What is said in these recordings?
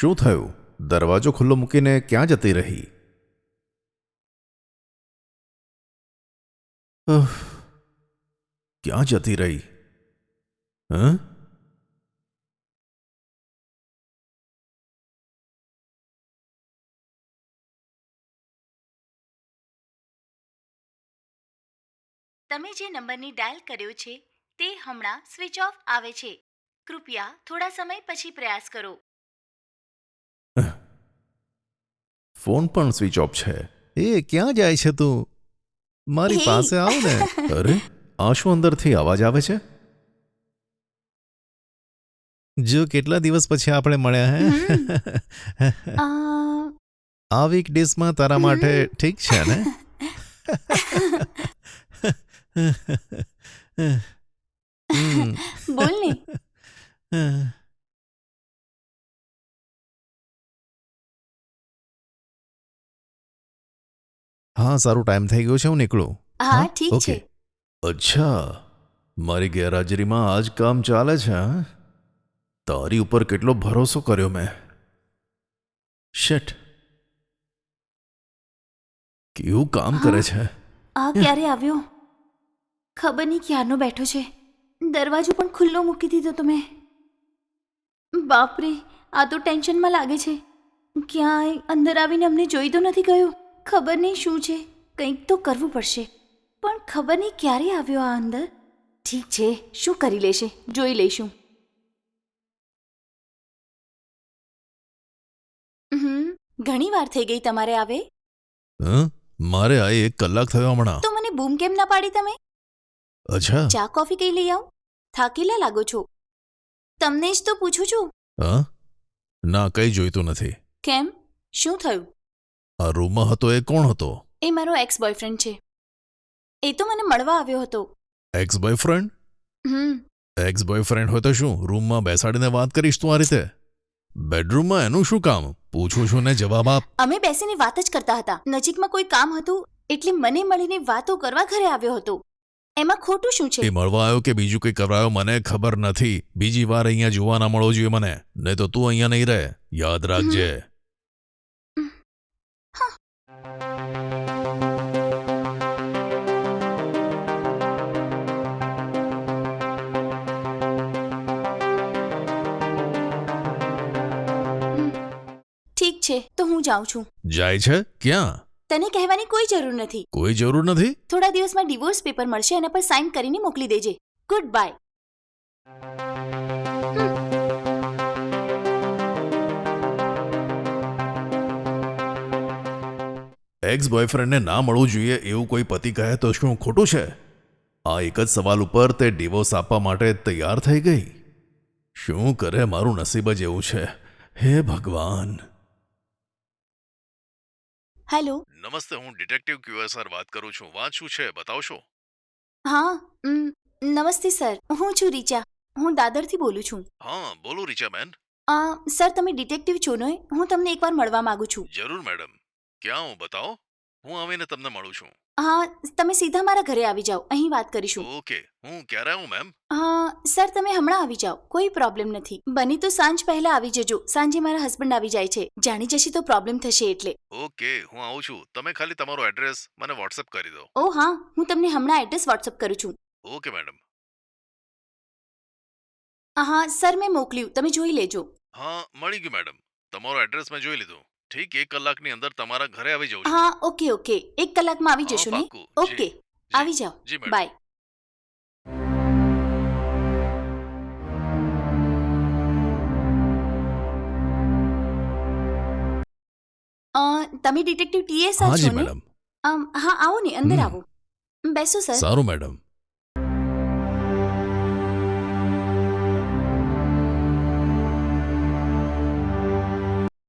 શું થયું? દરવાજો ખુલ્લો મૂકીને ક્યાં જતી રહી? ક્યાં જતી રહી? હ? તમે જે નંબરની ડાયલ કર્યો છે તે હમણાં સ્વિચ ઓફ આવે છે. કૃપયા થોડા સમય પછી પ્રયાસ કરો. ફોન પણ સ્વિચ ઓફ છે. એ ક્યાં જાય છે તું? મારી પાસે આવ ને. અરે આ શું અંદરથી અવાજ આવે છે? જો કેટલા દિવસ પછી આપણે મળ્યા હે? આ વીક ડેઝમાં તારા માટે ઠીક છે ને. બોલ ને. હા સારું ટાઈમ થઈ ગયો છે હું નીકળું. હા ઠીક છે. અચ્છા. મારી ગેરહાજરીમાં આ જ કામ ચાલે છે હા? તારી ઉપર કેટલો ભરોસો કર્યો મેં. શેટ કેવું કામ કરે છે? આ ક્યારે આવ્યો? ખબર નહીં ક્યારનો બેઠો છે. દરવાજો પણ ખુલ્લો મૂકી દીધો તમે બાપરે આ તો ટેન્શનમાં લાગે છે. ક્યાંય અંદર આવીને અમને જોઈ તો નથી ગયો? ખબર નહીં શું છે કંઈક તો કરવું પડશે. પણ ખબર નહીં ક્યારે આવ્યો આ અંદર? ઠીક છે શું કરી લેશે? જોઈ લઈશું. ઘણી વાર થઈ ગઈ તમારે આવે? હં? મારે આ એક કલાક થયો હમણાં. તો મને બૂમ કેમ ના પાડી તમે? અચ્છા. ચા કોફી કઈ લઈ આવ? થાકેલા લાગો છો. તમને જ તો પૂછું છું. હા? ના કંઈ જોઈતું નથી. કેમ? શું થયું? આ રૂમમાં હતો એ કોણ હતો? એ મારો એક્સ બોયફ્રેન્ડ છે. એ તો મને મળવા આવ્યો હતો. Ex boyfriend hmm. X boyfriend હોય તો શું? રૂમમાં બેસાડીને વાત કરીશ તું આ રીતે? બેડરૂમમાં એનું શું કામ? પૂછું છું ને જવાબ આપ. અમે બેસીને વાત જ કરતા હતા. નજીકમાં કોઈ કામ હતું એટલે મને મળીને વાતો કરવા ઘરે આવ્યો હતો. એમાં ખોટું શું છે? એ મળવા આવ્યો કે બીજું કંઈ કરાયો મને ખબર નથી. બીજી વાર અહીંયા જોવા ના મળો જોઈએ મને. નહીં તો તું અહીંયા નહીં રહે. યાદ રાખજે. હું જાઉં છું. જાય છે? ક્યાં? તને કહેવાની કોઈ જરૂર નથી. કોઈ જરૂર નથી? થોડા દિવસમાં ડિવોર્સ પેપર મળશે એના પર સાઇન કરીને મોકલી દેજે. ગુડ બાય એક્સ બોયફ્રેન્ડને ના મળવું જોઈએ એવું કોઈ પતિ કહે તો શું ખોટું છે? આ એક જ સવાલ ઉપર તે ડિવોર્સ આપવા માટે તૈયાર થઈ ગઈ. શું કરે મારું નસીબ જ એવું છે? હે ભગવાન! હેલો. નમસ્તે હું ડિટેક્ટિવ ક્યુએસઆર વાત કરું છું. વાત શું છે બતાવશો? હા ઉમ, નમસ્તે સર. હું છું રીચા. હું દાદરથી બોલું છું. હા બોલો રીચા બેન. અ, સર તમે ડિટેક્ટિવ છો ને હું તમને એકવાર મળવા માંગુ છું. જરૂર મેડમ. ક્યાં હું બતાવો? હું આવીને તમને મળું છું. હા તમે સીધા મારા ઘરે આવી જાઓ. અહીં વાત કરીશું. ઓકે. હું ક્યારે આવું મેમ? હા સર તમે હમણાં આવી જાઓ. કોઈ પ્રોબ્લેમ નથી. બની તો સાંજ પહેલા આવી જજો. સાંજે મારા હસબન્ડ આવી જાય છે. જાણી જશે તો પ્રોબ્લેમ થશે એટલે. ઓકે. હું આવું છું. તમે ખાલી તમારો એડ્રેસ મને વોટ્સઅપ કરી દો. ઓ હા. હું તમને હમણાં એડ્રેસ વોટ્સઅપ કરું છું. Okay madam. હા. સર મેં મોકલ્યું. તમે જોઈ લેજો. હા મળી ગયું મેડમ. તમારો એડ્રેસ મેં જોઈ લીધું. ઠીક એક કલાકની અંદર તમારા ઘરે આવી જાઉં છું. હા ઓકે ઓકે. એક કલાકમાં આવી હા, જશો ને પાક્કું. જી, ઓકે. જી, આવી જાઓ. જી મેડમ. બાય. અ, તમે ડિટેક્ટિવ ટીએસ હા છો જી ને મેડમ. અમ, હા આવો ને અંદર હમ. આવો. બેસો સર. સારું મેડમ.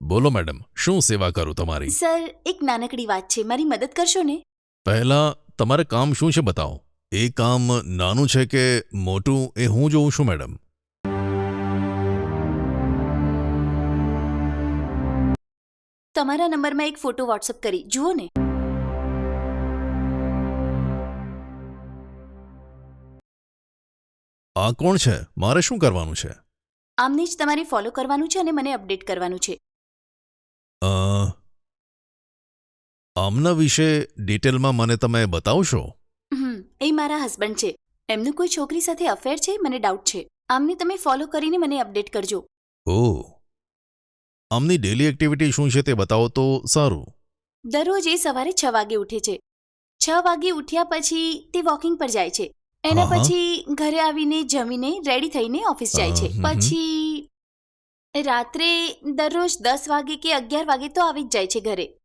બોલો મેડમ શું સેવા કરું તમારી? સર એક નાનકડી વાત છે. મારી મદદ કરશો ને? પહેલા તમારે કામ શું છે બતાવો. એ કામ નાનું છે કે મોટું એ હું જોઉં છું મેડમ? તમારા નંબરમાં એક ફોટો વોટ્સઅપ કરી. જુઓ ને. આ કોણ છે? મારે શું કરવાનું છે? આમને જ તમારે ફોલો કરવાનું છે અને મને અપડેટ કરવાનું છે. આમના વિશે ડિટેલમાં મને તમે બતાવશો? હમ એ મારા હસબન્ડ છે. એમનું કોઈ છોકરી સાથે અફેર છે? મને ડાઉટ છે. આમને તમે ફોલો કરીને મને અપડેટ કરજો. ઓ આમની ડેલી એક્ટિવિટી શું છે તે બતાવો તો સારું. દરરોજ એ સવારે છ વાગે ઉઠે છે. છ વાગે ઉઠ્યા પછી તે વોકિંગ પર જાય છે. એના હા, હા. પછી ઘરે આવીને જમીને રેડી થઈને ઓફિસ જાય છે. પછી રાત્રે દરરોજ દસ વાગે કે અગિયાર વાગે તો આવી જ જાય છે ઘરે.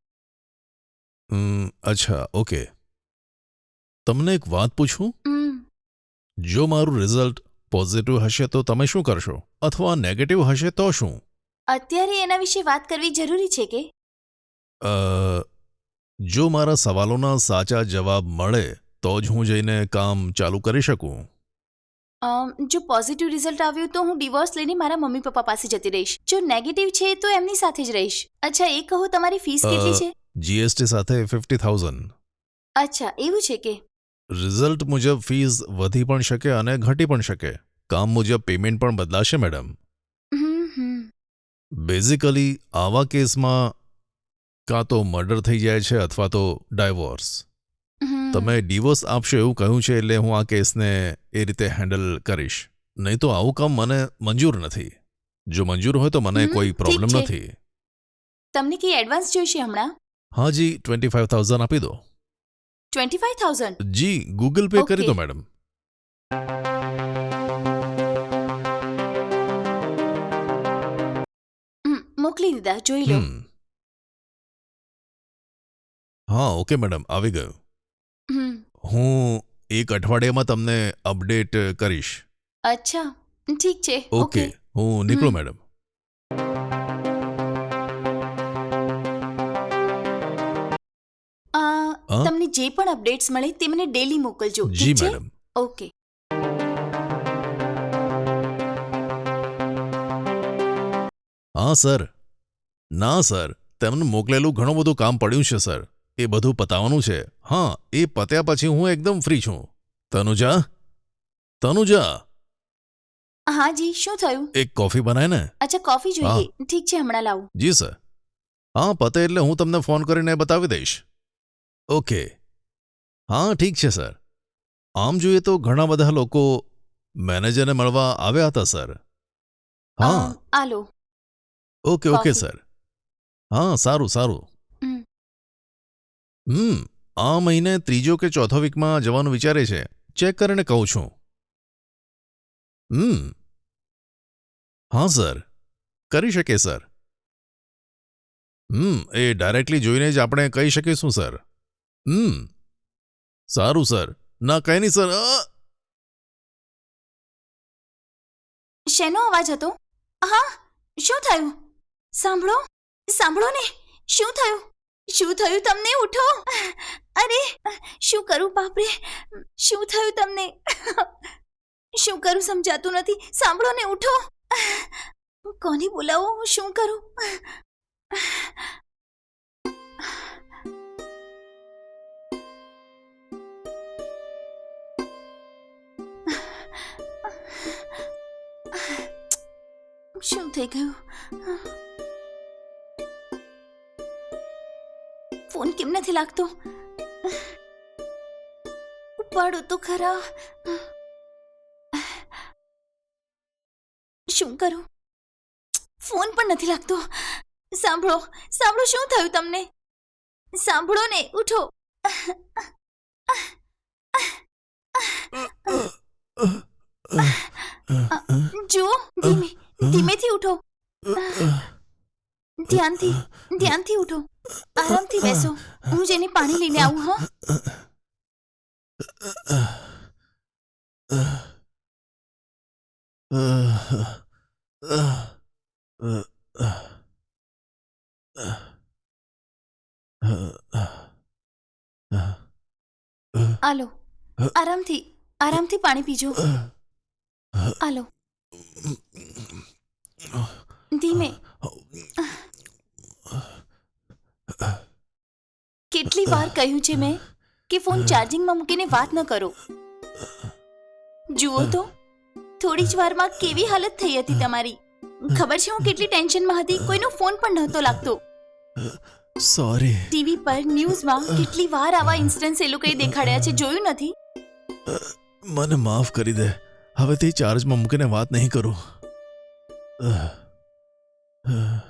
અચ્છા ઓકે. તમને એક વાત પૂછું? હમ, જો મારું રિઝલ્ટ પોઝિટિવ હશે તો તમે શું કરશો? અથવા નેગેટિવ હશે તો શું? અત્યારે એના વિશે વાત કરવી જરૂરી છે કે? અ, જો મારા સવાલોના સાચા જવાબ મળે તો જ હું જઈને કામ ચાલુ કરી શકું. જો પોઝિટિવ રિઝલ્ટ આવ્યું તો હું ડિવોર્સ લઈને મારા મમ્મી પપ્પા પાસે જતી રહીશ. જો નેગેટિવ છે તો એમની સાથે જ રહીશ. અચ્છા એ કહો તમારી ફીસ કેટલી છે? જીએસટી સાથે ફિફ્ટી થાઉઝન્ડ અચ્છા એવું છે કે? રિઝલ્ટ મુજબ ફીસ વધી પણ શકે અને ઘટી પણ શકે. કામ મુજબ પેમેન્ટ પણ બદલાશે મેડમ બેઝિકલી આવા કેસમાં કાં તો મર્ડર થઈ જાય છે અથવા તો ડાયવોર્સ. તમે ડિવોર્સ આપશો એવું કહ્યું છે એટલે હું આ કેસને એ રીતે હેન્ડલ કરીશ. નહીં તો આવું કામ મને મંજૂર નથી. જો મંજૂર હોય તો મને કોઈ પ્રોબ્લેમ નથી. તમને કઈ એડવાન્સ જોઈશે હમણાં? હા જી ટ્વેન્ટી ફાઇવ થાઉઝન્ડ આપી દો. Twenty five thousand ji Google pay કરી દો મેડમ. મોકલી દીધા જોઈ લો. હા ઓકે મેડમ આવી ગયું. હું એક અઠવાડિયામાં તમને અપડેટ કરીશ. અચ્છા ઠીક છે ઓકે હું નીકળું મેડમ. હા? તમને જે પણ અપડેટ્સ મળે તે મને ડેલી મોકલજો જી ઠીક છે? મેડમ. ઓકે. હા સર. ના સર. તેમને મોકલેલું ઘણું બધું કામ પડ્યું છે સર. એ બધું પતાવવાનું છે. હા એ પત્યા પછી હું એકદમ ફ્રી છું. તનુજા? તનુજા? હા જી શું થયું? એક કોફી બનાય ને? અચ્છા કોફી જોઈએ. ઠીક છે હમણાં લાવું. જી સર. હા પતે એટલે હું તમને ફોન કરીને બતાવી દઈશ. ઓકે. હા ઠીક છે સર. આમ જોઈએ તો ઘણા બધા લોકો મેનેજરને મળવા આવ્યા હતા સર. હા. આલો. Okay okay sir. હા સારું સારું. હમ. હમ આ મહિને ત્રીજો કે ચોથો વીકમાં જવાનું વિચારે છે. ચેક કરીને કહું છું. હમ. હા, સર. કરી શકે સર. હમ, એ ડાયરેક્ટલી જોઈને જ આપણે કહી શકીશું, સર. હમ. સારું, સર. ના, કંઈ નહીં, સર! શેનો અવાજ હતો? હા, શું થયું? સાંભળો. સાંભળો ને. શું થયું? શું થયું તમને? ઉઠો. અરે, શું કરું બાપરે? શું થયું તમને? શું કરું સમજાતું નથી. સાંભળો ને, ઉઠો. કોને બોલાવો? હું શું કરું? શું થઈ ગયું? ફોન કેમ નથી લાગતો ઉપાડો તો ખરા શું કરું ફોન પણ નથી લાગતો સાંભળો સાંભળો શું થયું તમને સાંભળો ને ઉઠો જુઓ ધીમે ધીમેથી ઉઠો ધ્યાનથી ધ્યાનથી ઉઠો આરામથી બેસો હું જઈને પાણી લઈને આવું હા આલો આરામથી આરામથી પાણી પીજો આલો ધીમે કેટલી વાર કહ્યું છે મેં કે ફોન ચાર્જિંગમાં મૂકીને વાત ન કરો. જુઓ તો થોડી જ વારમાં કેવી હાલત થઈ હતી તમારી. ખબર છે હું કેટલી ટેન્શનમાં હતી? કોઈનો ફોન પણ નહોતો લાગતો. સોરી ટીવી પર ન્યૂઝમાં કેટલી વાર આવા ઇન્સ્ટન્સ એ લોકોએ દેખાડ્યા છે જોયું નથી? મને માફ કરી દે. હવે તે ચાર્જમાં મૂકીને વાત નહીં કરું.